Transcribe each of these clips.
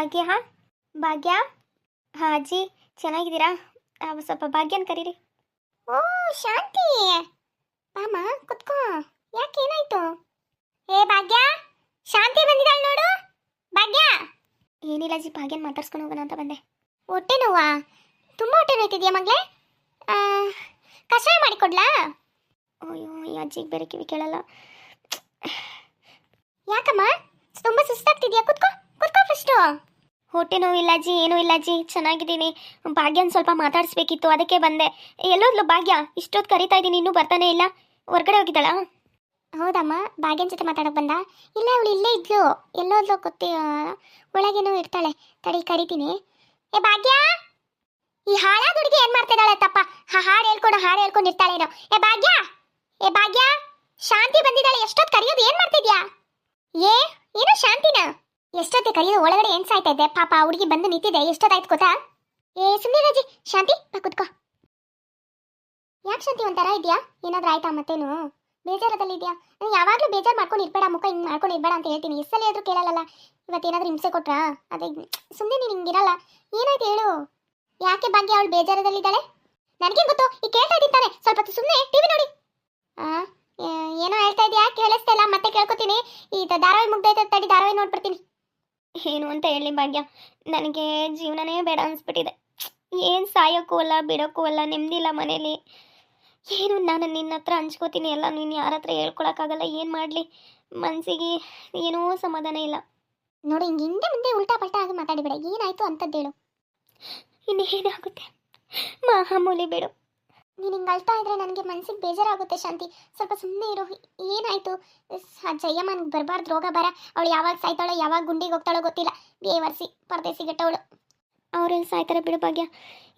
ಭಾಗ್ಯ ಭಾಗ್ಯ? ಹಾಂ ಅಜ್ಜಿ, ಚೆನ್ನಾಗಿದ್ದೀರಾ? ಸ್ವಲ್ಪ ಭಾಗ್ಯನ ಕರೀರಿ. ಓ, ಶಾಂತಿ! ಬಾಮ ಕುತ್ಕೋ. ಯಾಕೆ ಏನಾಯ್ತು? ಏ, ಭಾಗ್ಯ, ಶಾಂತಿ ಬಂದಿದ್ದಾಳೆ ನೋಡು. ಭಾಗ್ಯ! ಏನಿಲ್ಲ ಜಿ ಭಾಗ್ಯನ ಮಾತಾಡ್ಸ್ಕೊಂಡು ಹೋಗೋಣ ಅಂತ ಬಂದೆ. ಹೊಟ್ಟೆ ನೋವಾ? ತುಂಬ ಹೊಟ್ಟೆ ನೋಯ್ತಿದ್ಯಾ ಮಗಳೇ? ಕಷಾಯ ಮಾಡಿಕೊಡ್ಲಾ? ಅಯ್ಯೋ, ಈ ಅಜ್ಜಿಗೆ ಬೇರೆ ಕಿವಿ ಕೇಳಲ್ಲ. ಯಾಕಮ್ಮ? ತುಂಬ ಸುಸ್ತಾಗ್ತಿದ್ಯಾ? ಕುತ್ಕೋ ಕುತ್ಕೋ ಫಸ್ಟು ಹೊಟ್ಟೆ ನೋವಿಲ್ಲ ಅಜ್ಜಿ, ಏನೂ ಇಲ್ಲ ಅಜ್ಜಿ, ಚೆನ್ನಾಗಿದ್ದೀನಿ. ಭಾಗ್ಯನ ಸ್ವಲ್ಪ ಮಾತಾಡಿಸ್ಬೇಕಿತ್ತು, ಅದಕ್ಕೆ ಬಂದೆ. ಎಲ್ಲೋದ್ಲು ಭಾಗ್ಯ ಇಷ್ಟೊತ್ತು ಕರಿತಾ ಇದ್ದೀನಿ, ಇನ್ನೂ ಬರ್ತಾನೆ ಇಲ್ಲ. ಹೊರ್ಗಡೆ ಹೋಗಿದ್ದಾಳ? ಹೌದಮ್ಮ, ಭಾಗ್ಯನ ಜೊತೆ ಮಾತಾಡೋಕೆ ಬಂದ? ಇಲ್ಲ, ಅವಳು ಇಲ್ಲೇ ಇದ್ಲು. ಎಲ್ಲೋದ್ಲು ಗೊತ್ತಿ ಒಳಗೇನೋ ಇರ್ತಾಳೆ. ತಡಿ, ಕರಿತೀನಿ. ಏ, ಭಾಗ್ಯ! ಈ ಹಾಳಾದ ಹುಡುಗಿ ಏನು ಮಾಡ್ತಿದ್ದಾಳೆ ತಪ್ಪ? ಹಾ ಹಾಡು ಹೇಳ್ಕೊಂಡು ಹಾಡು ಹೇಳ್ಕೊಂಡು ಇರ್ತಾಳೇನೋ. ಏ, ಭಾಗ್ಯ! ಏ, ಭಾಗ್ಯ! ಶಾಂತಿ ಬಂದಿದ್ದಾಳೆ ಎಷ್ಟೊತ್ತು ಕರೆಯೋದು, ಏನು ಮಾಡ್ತಿದ್ಯಾ? ಏ, ಏನು ಶಾಂತಿನ? ಎಷ್ಟೊತ್ತೆ ಕರೆಯೋದು ಒಳಗಡೆ ಏನ್ ಸಾಯ್ತಾ ಇದ್ದೆ? ಪಾಪ ಹುಡುಗಿ ಬಂದು ನಿಂತಿದೆ. ಎಷ್ಟೊತ್ತಾಯ್ತು ಗೊತ್ತಾ? ಏ ಸುಮ್ಮನೆ ರಾಜಿ ಶಾಂತಿ, ಬಾ ಕುತ್ಕೋ. ಯಾಕೆ ಶಾಂತಿ, ಒಂಥರ ಇದೆಯಾ? ಏನಾದ್ರೂ ಆಯ್ತಾ ಮತ್ತೇನು? ಬೇಜಾರದಲ್ಲಿ ಇದೆಯಾ? ನಾನು ಯಾವಾಗಲೂ ಬೇಜಾರು ಮಾಡ್ಕೊಂಡು ಇರ್ಬೇಡ, ಮುಖ ಹಿಂಗೆ ಮಾಡ್ಕೊಂಡು ಇರ್ಬೇಡ ಅಂತ ಹೇಳ್ತೀನಿ. ಎಷ್ಟಲ್ಲಿ ಆದರೂ ಕೇಳಲ್ಲ ಇವತ್ತೇನಾದ್ರೂ ಹಿಂಸೆ ಕೊಟ್ರಾ? ಅದೇ ಸುಮ್ಮನೆ ನೀನು ಹಿಂಗಿರಲ್ಲ ಏನಾಯ್ತು ಹೇಳು? ಯಾಕೆ ಭಾಗ್ಯ ಅವಳು ಬೇಜಾರದಲ್ಲಿದ್ದಾಳೆ ನನಗೆ ಗೊತ್ತು? ಈ ಕೇಳ್ತಾ ಇದ್ದೀನಿ ಸ್ವಲ್ಪ ಸುಮ್ಮನೆ ಟಿವಿ ನೋಡಿ. ಏನೋ ಹೇಳ್ತಾ ಇದೆಯಾ? ಕೇಳಿಸ್ತಾ ಇಲ್ಲ. ಮತ್ತೆ ಕೇಳ್ಕೊತೀನಿ. ಈ ಧಾರಾವಾಹಿ ಮುಗ್ದೈತೆ ತಡಿ ಧಾರಾವಾಹಿ ನೋಡ್ಬಿಡ್ತೀನಿ. ಏನು ಅಂತ ಹೇಳಿ ಭಾಗ್ಯ ನನಗೆ ಜೀವನನೇ ಬೇಡ ಅನ್ಸ್ಬಿಟ್ಟಿದೆ. ಏನು ಸಾಯೋಕ್ಕೂ ಅಲ್ಲ ಬಿಡೋಕ್ಕೂ ಅಲ್ಲ ನೆಮ್ಮದಿ ಇಲ್ಲ ಮನೇಲಿ. ಏನು ನಾನು ನಿನ್ನ ಹತ್ರ ಹಂಚ್ಕೋತೀನಿ ಎಲ್ಲ ನೀನು ಯಾರ ಹತ್ರ ಹೇಳ್ಕೊಳಕ್ಕಾಗಲ್ಲ ಏನು ಮಾಡಲಿ? ಮನಸ್ಸಿಗೆ ಏನೂ ಸಮಾಧಾನ ಇಲ್ಲ. ನೋಡಿ ಹಿಂಗೆ ಹಿಂದೆ ಮುಂದೆ ಉಲ್ಟಾ ಪಲ್ಟಾ ಆಗಿ ಮಾತಾಡಿಬೇಡ ಏನಾಯ್ತು ಹೇಳು. ಇನ್ನೇನಾಗುತ್ತೆ? ಮಹಾಮೂಲಿ ಬಿಡು. ನೀನು ಹಿಂಗೆ ಅಳ್ತಾ ಇದ್ರೆ ನನಗೆ ಮನಸ್ಸಿಗೆ ಬೇಜಾರಾಗುತ್ತೆ ಶಾಂತಿ. ಸ್ವಲ್ಪ ಸುಮ್ಮನೆ ಇರು. ಏನಾಯಿತು? ಆ ಜಯಮ್ಮ ನನಗೆ ಬರಬಾರ್ದು ರೋಗ ಬರ. ಅವಳು ಯಾವಾಗ ಸಾಯ್ತಾಳೋ, ಯಾವಾಗ ಗುಂಡಿಗೆ ಹೋಗ್ತಾಳೋ ಗೊತ್ತಿಲ್ಲ. ಬೇವರ್ಸಿ, ಪರದೇಸಿ ಗೆಟ್ಟವಳು ಅವ್ರೆಲ್ಲಿ ಸಾಯ್ತಾರೆ ಬಿಡು ಭಾಗ್ಯ.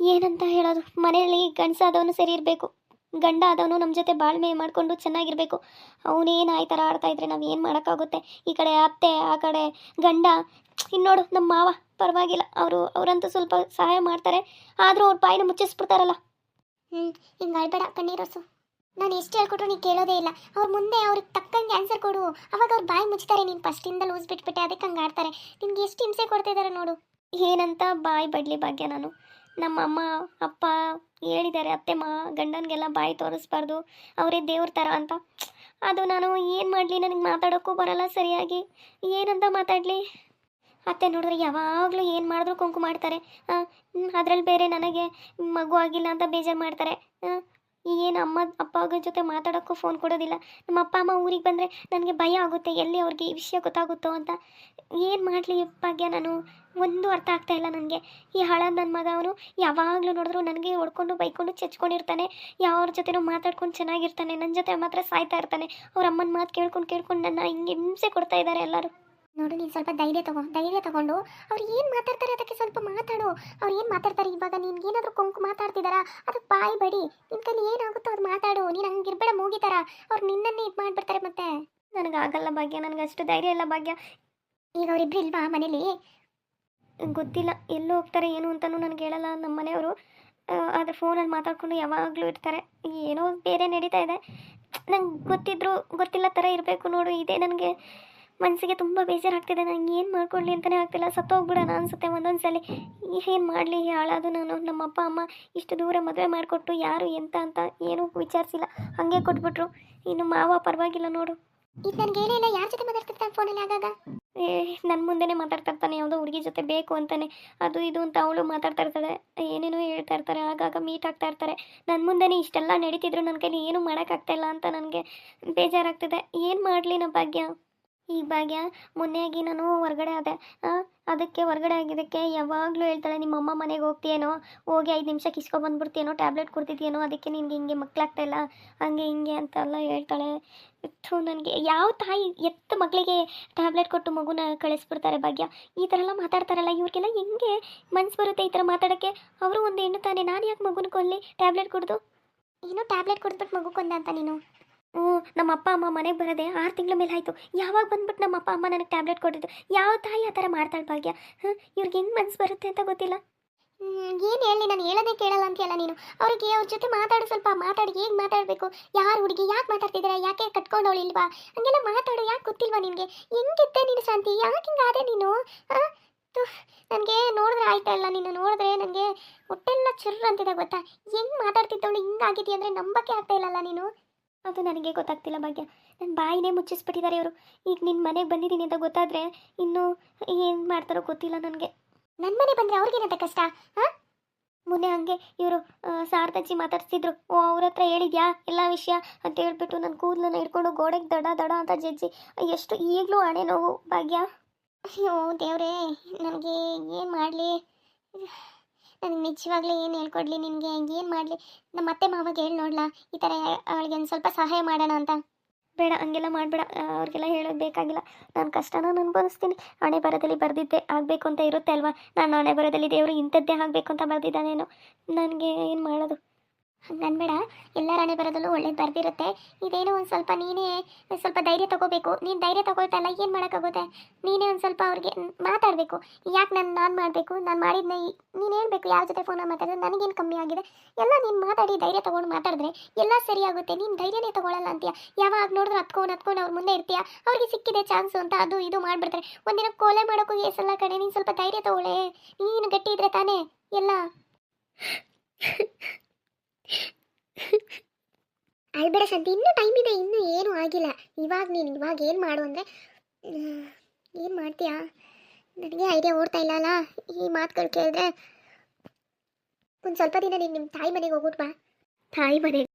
ಏನಂತ ಹೇಳೋದು? ಮನೆಯಲ್ಲಿ ಗಂಡಸಾದವನು ಸರಿ ಇರಬೇಕು. ಗಂಡ ಆದವನು ನಮ್ಮ ಜೊತೆ ಬಾಳ್ಮೆ ಮಾಡಿಕೊಂಡು ಚೆನ್ನಾಗಿರಬೇಕು. ಅವನೇನು ಆಯ್ತರ ಆಡ್ತಾ ಇದ್ರೆ ನಾವು ಏನು ಮಾಡೋಕ್ಕಾಗುತ್ತೆ? ಈ ಕಡೆ ಅತ್ತೆ, ಆ ಕಡೆ ಗಂಡ. ಇನ್ನೋಡು ನಮ್ಮ ಮಾವ. ಪರವಾಗಿಲ್ಲ. ಅವರು, ಅವರಂತೂ ಸ್ವಲ್ಪ ಸಹಾಯ ಮಾಡ್ತಾರೆ. ಆದರೂ ಅವ್ರ ಬಾಯಿನ ಮುಚ್ಚಿಸ್ಬಿಡ್ತಾರಲ್ಲ. ಹ್ಞೂ ಹಿಂಗೆ ಅಳ್ಬೇಡ ಕಣ್ಣೀರೋಸು ನಾನು ಎಷ್ಟು ಹೇಳ್ಕೊಟ್ರು ನೀನು ಕೇಳೋದೇ ಇಲ್ಲ. ಅವ್ರ ಮುಂದೆ ಅವ್ರಿಗೆ ತಕ್ಕಂಗೆ ಆನ್ಸರ್ ಕೊಡು. ಅವಾಗ ಅವ್ರು ಬಾಯಿ ಮುಚ್ತಾರೆ. ನೀನು ಫಸ್ಟಿಂದ ಲೂಸ್ ಬಿಟ್ಬಿಟ್ಟೆ, ಅದಕ್ಕೆ ಹಂಗೆ ಆಡ್ತಾರೆ. ನಿನ್ಗೆ ಎಷ್ಟು ಹಿಂಸೆ ಕೊಡ್ತಿದ್ದಾರೆ ನೋಡು. ಏನಂತ ಬಾಯಿ ಬಡ್ಲಿ ಭಾಗ್ಯ ನಾನು. ನಮ್ಮ ಅಮ್ಮ, ಅಪ್ಪ ಹೇಳಿದ್ದಾರೆ, ಅತ್ತೆ, ಮಾ, ಗಂಡನಿಗೆಲ್ಲ ಬಾಯಿ ತೋರಿಸ್ಬಾರ್ದು. ಅವರೇ ದೇವ್ರ ಥರ ಅಂತ. ಅದು ನಾನು ಏನು ಮಾಡಲಿ? ನನಗೆ ಮಾತಾಡೋಕ್ಕೂ ಬರಲ್ಲ ಸರಿಯಾಗಿ. ಏನಂತ ಮಾತಾಡಲಿ? ಅತ್ತೆ ನೋಡಿದ್ರೆ ಯಾವಾಗಲೂ ಏನು ಮಾಡಿದ್ರು ಕುಂಕು ಮಾಡ್ತಾರೆ. ಅದರಲ್ಲಿ ಬೇರೆ ನನಗೆ ಮಗು ಆಗಿಲ್ಲ ಅಂತ ಬೇಜಾರು ಮಾಡ್ತಾರೆ. ಏನು ಅಮ್ಮ, ಅಪ್ಪ ಜೊತೆ ಮಾತಾಡೋಕ್ಕೂ ಫೋನ್ ಕೊಡೋದಿಲ್ಲ. ನಮ್ಮ ಅಪ್ಪ, ಅಮ್ಮ ಊರಿಗೆ ಬಂದರೆ ನನಗೆ ಭಯ ಆಗುತ್ತೆ, ಎಲ್ಲಿ ಅವ್ರಿಗೆ ಈ ವಿಷಯ ಗೊತ್ತಾಗುತ್ತೋ ಅಂತ. ಏನು ಮಾಡಲಿ ಭಾಗ್ಯ ನಾನು? ಒಂದು ಅರ್ಥ ಆಗ್ತಾ ಇಲ್ಲ ನನಗೆ. ಈ ಹಳದ ನನ್ನ ಮಗ ಅವನು ಯಾವಾಗಲೂ ನೋಡಿದ್ರು ನನಗೆ ಹೊಡ್ಕೊಂಡು, ಬೈಕೊಂಡು, ಚೆಚ್ಕೊಂಡಿರ್ತಾನೆ. ಯಾವ್ರ ಜೊತೆನೂ ಮಾತಾಡ್ಕೊಂಡು ಚೆನ್ನಾಗಿರ್ತಾನೆ. ನನ್ನ ಜೊತೆ ಮಾತ್ರ ಸಾಯ್ತಾ ಇರ್ತಾನೆ. ಅವ್ರ ಅಮ್ಮನ ಮಾತು ಕೇಳ್ಕೊಂಡು ಕೇಳ್ಕೊಂಡು ನನ್ನ ಹಿಂಗೆ ಹಿಂಸೆ ಕೊಡ್ತಾ ಇದ್ದಾರೆ ಎಲ್ಲರೂ. ನೋಡು ನೀನು ಸ್ವಲ್ಪ ಧೈರ್ಯ ತಗೋ ಧೈರ್ಯ ತಗೊಂಡು. ಅವ್ರು ಏನು ಮಾತಾಡ್ತಾರೆ ಅದಕ್ಕೆ ಸ್ವಲ್ಪ ಮಾತಾಡು. ಅವ್ರು ಏನು ಮಾತಾಡ್ತಾರೆ? ಇವಾಗ ನಿನ್ಗೆ ಏನಾದರೂ ಕೊಂಕು ಮಾತಾಡ್ತಿದಾರಾ? ಅದಕ್ಕೆ ಬಾಯಿ ಬಡಿ. ನಿನ್ನ ಕೈಲಿ ಏನಾಗುತ್ತೋ ಅದು ಮಾತಾಡು. ನೀನು ಹಂಗಿರ್ಬೇಡ ಮೂಗಿತಾರ ಅವ್ರು ನಿನ್ನನ್ನೇ ಇದು ಮಾಡಿಬಿಡ್ತಾರೆ ಮತ್ತೆ. ನನಗಾಗಲ್ಲ ಭಾಗ್ಯ ನನಗೆ ಅಷ್ಟು ಧೈರ್ಯ ಇಲ್ಲ ಭಾಗ್ಯ. ಈಗ ಅವರಿಬ್ರು ಇಲ್ವಾ ಮನೇಲಿ? ಗೊತ್ತಿಲ್ಲ ಎಲ್ಲೂ ಹೋಗ್ತಾರೆ ಏನು ಅಂತಲೂ ನನಗೆ ಹೇಳಲ್ಲ ನಮ್ಮ ಮನೆಯವರು. ಆದರೆ ಫೋನಲ್ಲಿ ಮಾತಾಡ್ಕೊಂಡು ಯಾವಾಗಲೂ ಇರ್ತಾರೆ. ಏನೋ ಬೇರೆ ನಡೀತಾ ಇದೆ. ನಂಗೆ ಗೊತ್ತಿದ್ರು ಗೊತ್ತಿಲ್ಲ ಥರ ಇರಬೇಕು ನೋಡು. ಇದೇ ನನಗೆ ಮನಸ್ಸಿಗೆ ತುಂಬ ಬೇಜಾರಾಗ್ತಿದೆ. ನನಗೆ ಏನು ಮಾಡ್ಕೊಳ್ಳಿ ಅಂತಲೇ ಆಗ್ತಿಲ್ಲ. ಸತ್ತೋಗ್ಬಿಡೋಣ ಅನಿಸುತ್ತೆ ಒಂದೊಂದು ಸಲ ಏನು ಮಾಡಲಿ ಹಾಳಾದು ನಾನು ನಮ್ಮ ಅಪ್ಪ ಅಮ್ಮ ಇಷ್ಟು ದೂರ ಮದುವೆ ಮಾಡಿಕೊಟ್ಟು ಯಾರು ಎಂತ ಅಂತ ಏನೂ ವಿಚಾರಿಸಿಲ್ಲ. ಹಾಗೆ ಕೊಟ್ಬಿಟ್ರು. ಇನ್ನು ಮಾವ ಪರವಾಗಿಲ್ಲ ನೋಡು. ಇದು ನನಗೆ ಇಲ್ಲ. ಯಾರ ಜೊತೆ ಮಾತಾಡ್ತಿರ್ತಾನೆ ಫೋನಲ್ಲಿ ಆಗಾಗ? ಏ ನನ್ನ ಮುಂದೆನೇ ಮಾತಾಡ್ತಾ ಇರ್ತಾನೆ ಯಾವುದೋ ಹುಡುಗಿ ಜೊತೆ ಬೇಕು ಅಂತಾನೆ. ಅದು ಇದು ಅಂತ ಅವಳು ಮಾತಾಡ್ತಾ ಇರ್ತಾಳೆ. ಏನೇನೋ ಹೇಳ್ತಾ ಇರ್ತಾರೆ. ಆಗಾಗ ಮೀಟ್ ಆಗ್ತಾ ಇರ್ತಾರೆ. ನನ್ನ ಮುಂದೆನೇ ಇಷ್ಟೆಲ್ಲ ನಡೀತಿದ್ರು. ನನ್ನ ಕೈಲಿ ಏನೂ ಮಾಡೋಕ್ಕಾಗ್ತಾ ಇಲ್ಲ ಅಂತ ನನಗೆ ಬೇಜಾರಾಗ್ತಿದೆ. ಏನು ಮಾಡಲಿ ನಮ್ಮ ಭಾಗ್ಯ? ಈ ಭಾಗ್ಯ ಮೊನ್ನೆಯಾಗಿ ನಾನು ಹೊರಗಡೆ ಆದೆ ಅದಕ್ಕೆ ಹೊರಗಡೆ ಆಗಿದ್ದಕ್ಕೆ ಯಾವಾಗಲೂ ಹೇಳ್ತಾಳೆ, ನಿಮ್ಮ ಅಮ್ಮ ಮನೆಗೆ ಹೋಗ್ತೀಯೇನೋ? ಹೋಗಿ ಐದು ನಿಮಿಷ ಕಿಸ್ಕೊ ಬಂದ್ಬಿಡ್ತೀಯೇನೋ? ಟ್ಯಾಬ್ಲೆಟ್ ಕೊಡ್ತಿದ್ಯೇನೋ? ಅದಕ್ಕೆ ನಿನಗೆ ಹಿಂಗೆ ಮಕ್ಕಳಾಗ್ತಾ ಇಲ್ಲ, ಹಂಗೆ ಹಿಂಗೆ ಅಂತೆಲ್ಲ ಹೇಳ್ತಾಳೆ. ಇತ್ತು ನನಗೆ ಯಾವ ತಾಯಿ ಎತ್ತ ಮಕ್ಕಳಿಗೆ ಟ್ಯಾಬ್ಲೆಟ್ ಕೊಟ್ಟು ಮಗುನ ಕಳಿಸ್ಬಿಡ್ತಾರೆ ಭಾಗ್ಯ? ಈ ಥರ ಎಲ್ಲ ಮಾತಾಡ್ತಾರಲ್ಲ, ಇವ್ರಿಗೆಲ್ಲ ಹೆಂಗೆ ಮನ್ಸು ಬರುತ್ತೆ ಈ ಥರ ಮಾತಾಡೋಕ್ಕೆ? ಅವರು ಒಂದು ಹೆಣ್ಣು ತಾನೆ, ನಾನು ಯಾಕೆ ಮಗುನ ಕೊಲ್ಲಿ ಟ್ಯಾಬ್ಲೆಟ್ ಕೊಡ್ದು? ಏನೋ ಟ್ಯಾಬ್ಲೆಟ್ ಕೊಡ್ಬಿಟ್ಟು ಮಗು ಕೊಂದ ಅಂತ ನೀನು? ಹ್ಞೂ ನಮ್ಮ ಅಪ್ಪ ಅಮ್ಮ ಮನೆಗೆ ಬರೋದೆ ಆರು ತಿಂಗಳ ಮೇಲೆ ಆಯಿತು. ಯಾವಾಗ ಬಂದ್ಬಿಟ್ಟು ನಮ್ಮ ಅಪ್ಪ ಅಮ್ಮ ನನಗೆ ಟ್ಯಾಬ್ಲೆಟ್ ಕೊಟ್ಟಿದ್ದು? ಯಾವ ತಾಯಿ ಆ ಥರ ಮಾಡ್ತಾಳೆ ಭಾಗ್ಯ? ಹಾಂ ಇವ್ರಿಗೆ ಹೆಂಗೆ ಮನ್ಸು ಬರುತ್ತೆ ಅಂತ ಗೊತ್ತಿಲ್ಲ. ಏನು ಹೇಳಿ ನಾನು ಹೇಳೋದೇ ಕೇಳಲ್ಲ ಅಂತೀಯಲ್ಲ ನೀನು. ಅವ್ರಿಗೆ ಅವ್ರ ಜೊತೆ ಮಾತಾಡು, ಸ್ವಲ್ಪ ಮಾತಾಡಿ, ಹೇಗೆ ಮಾತಾಡಬೇಕು? ಯಾರು ಹುಡುಗಿ, ಯಾಕೆ ಮಾತಾಡ್ತಿದ್ದೀರಾ ಯಾಕೆ ಕಟ್ಕೊಂಡವಳು ಇಲ್ವಾ? ಹಂಗೆಲ್ಲ ಮಾತಾಡು, ಯಾಕೆ ಗೊತ್ತಿಲ್ವಾ ನಿನಗೆ? ಹೆಂಗಿದ್ದೆ ನೀನು ಶಾಂತಿ? ಯಾಕೆ ಹಿಂಗಾದೆ ನೀನು? ಹಾಂ? ನನಗೆ ನೋಡಿದ್ರೆ ಆಯ್ತಾ ಇಲ್ಲ ನೀನು? ನೋಡಿದ್ರೆ ನನಗೆ ಹೊಟ್ಟೆಲ್ಲ ಚುರ್ರು ಅಂತಿದೆ ಗೊತ್ತಾ? ಹೆಂಗೆ ಮಾತಾಡ್ತಿದ್ದವಳು? ಹಿಂಗಾಗಿದೆಯಾ ಅಂದರೆ ನಂಬಕ್ಕೆ ಆಗ್ತಾ ಇಲ್ಲಲ್ಲ ನೀನು? ಅದು ನನಗೆ ಗೊತ್ತಾಗ್ತಿಲ್ಲ ಭಾಗ್ಯ. ನನ್ನ ಬಾಯಿನೇ ಮುಚ್ಚಿಸ್ಬಿಟ್ಟಿದ್ದಾರೆ ಇವರು. ಈಗ ನಿನ್ನ ಮನೆಗೆ ಬಂದಿದ್ದೀನಿ ಅಂತ ಗೊತ್ತಾದರೆ ಇನ್ನೂ ಏನು ಮಾಡ್ತಾರೋ ಗೊತ್ತಿಲ್ಲ ನನಗೆ. ನನ್ನ ಮನೆ ಬಂದರೆ ಅವ್ರಿಗೇನಂತ ಕಷ್ಟ? ಹಾಂ? ಮೊನ್ನೆ ಹಂಗೆ ಇವರು ಸಾರದಜ್ಜಿ ಮಾತಾಡ್ತಿದ್ರು ಓ, ಅವ್ರ ಹತ್ರ ಹೇಳಿದ್ಯಾ ಎಲ್ಲ ವಿಷಯ ಅಂತ ಹೇಳ್ಬಿಟ್ಟು ನನ್ನ ಕೂದಲನ್ನು ಹಿಡ್ಕೊಂಡು ಗೋಡೆಗೆ ದಡ ದಡ ಅಂತ ಜಜ್ಜಿ. ಎಷ್ಟು ಈಗಲೂ ಹಣೆ ನೋವು ಭಾಗ್ಯ. ಅಯ್ಯೋ ದೇವ್ರೇ, ನನಗೆ ಏನು ಮಾಡಲಿ? ನನಗೆ ನಿಜವಾಗ್ಲೂ ಏನು ಹೇಳ್ಕೊಡ್ಲಿ ನಿನಗೆ ಏನು ಮಾಡಲಿ? ನಮ್ಮ ಅತ್ತೆ ಮಾವಾಗ ಹೇಳಿ ನೋಡ್ಲಾ, ಈ ಥರ ಅವಳಿಗೆ ಒಂದು ಸ್ವಲ್ಪ ಸಹಾಯ ಮಾಡೋಣ ಅಂತ. ಬೇಡ, ಹಂಗೆಲ್ಲ ಮಾಡಬೇಡ ಅವ್ರಿಗೆಲ್ಲ ಹೇಳೋದು ಬೇಕಾಗಿಲ್ಲ. ನಾನು ಕಷ್ಟನ ಅನುಭವಿಸ್ತೀನಿ. ಹಣೆ ಬರದಲ್ಲಿ ಬರೆದಿದ್ದೆ ಆಗಬೇಕು ಅಂತ ಇರುತ್ತೆ ಅಲ್ವಾ? ನಾನು ಹಣೆ ಬರದಲ್ಲಿ ದೇವರು ಇಂಥದ್ದೇ ಆಗಬೇಕು ಅಂತ ಬರೆದಿದ್ದಾನೇನೋ. ನನಗೆ ಏನು ಮಾಡೋದು? ಹಂಗೆ ಅನ್ಬೇಡ. ಎಲ್ಲರ ರಾಣಿ ಬರೋದಲ್ಲೂ ಒಳ್ಳೇದು ಬರ್ದಿರುತ್ತೆ. ಇದೇನೋ ಒಂದು ಸ್ವಲ್ಪ ನೀನೇ ಸ್ವಲ್ಪ ಧೈರ್ಯ ತಗೋಬೇಕು. ನೀನು ಧೈರ್ಯ ತೊಗೊಳ್ತಲ್ಲ ಏನು ಮಾಡೋಕ್ಕಾಗುತ್ತೆ? ನೀನೇ ಒಂದು ಸ್ವಲ್ಪ ಅವ್ರಿಗೆ ಮಾತಾಡಬೇಕು. ಯಾಕೆ ನಾನು ನಾನು ಮಾಡಬೇಕು? ನಾನು ಮಾಡಿದ್ನ ನೀನು ಹೇಳ್ಬೇಕು ಯಾವ ಜೊತೆ ಫೋನಲ್ಲಿ ಮಾತಾಡಿದ್ರೆ ನನಗೇನು ಕಮ್ಮಿ ಆಗಿದೆ? ಎಲ್ಲ ನೀನು ಮಾತಾಡಿ ಧೈರ್ಯ ತಗೊಂಡು ಮಾತಾಡಿದ್ರೆ ಎಲ್ಲ ಸರಿಯಾಗುತ್ತೆ ನೀನು ಧೈರ್ಯನೇ ತಗೊಳ್ಳಲ್ಲ ಅಂತೀಯ. ಯಾವಾಗ ನೋಡಿದ್ರೆ ಹತ್ಕೊಂಡು ಹತ್ಕೊಂಡು ಅವ್ರ ಮುಂದೆ ಇರ್ತೀಯ. ಅವ್ರಿಗೆ ಸಿಕ್ಕಿದೆ ಚಾನ್ಸು ಅಂತ ಅದು ಇದು ಮಾಡಿಬಿಡ್ತಾರೆ. ಒಂದಿನ ಕೊಲೆ ಮಾಡೋಕ್ಕೂ ಏಸಲ್ಲ ಕಡೆ ನೀನು ಸ್ವಲ್ಪ ಧೈರ್ಯ ತಗೊಳ್ಳೆ ನೀನು ಗಟ್ಟಿ ಇದ್ರೆ ತಾನೇ? ಎಲ್ಲ ಅಲ್ಬೇಡ ಸಂತಿ ಇನ್ನೂ ಟೈಮ್ ಇದೆ, ಇನ್ನೂ ಏನೂ ಆಗಿಲ್ಲ. ಇವಾಗ ನೀನು ಇವಾಗ ಏನು ಮಾಡು ಅಂದರೆ ಏನು ಮಾಡ್ತೀಯಾ? ನನಗೆ ಐಡಿಯಾ ಓಡ್ತಾ ಇಲ್ಲ ಅಲ್ಲ. ಈ ಮಾತುಗಳು ಕೇಳಿದ್ರೆ ಒಂದು ಸ್ವಲ್ಪ ದಿನ ನೀನು ನಿಮ್ಮ ತಾಯಿ ಮನೆಗೆ ಹೋಗ್ಬಿಟ್ಟು ಬಾ. ತಾಯಿ ಮನೆಗೆ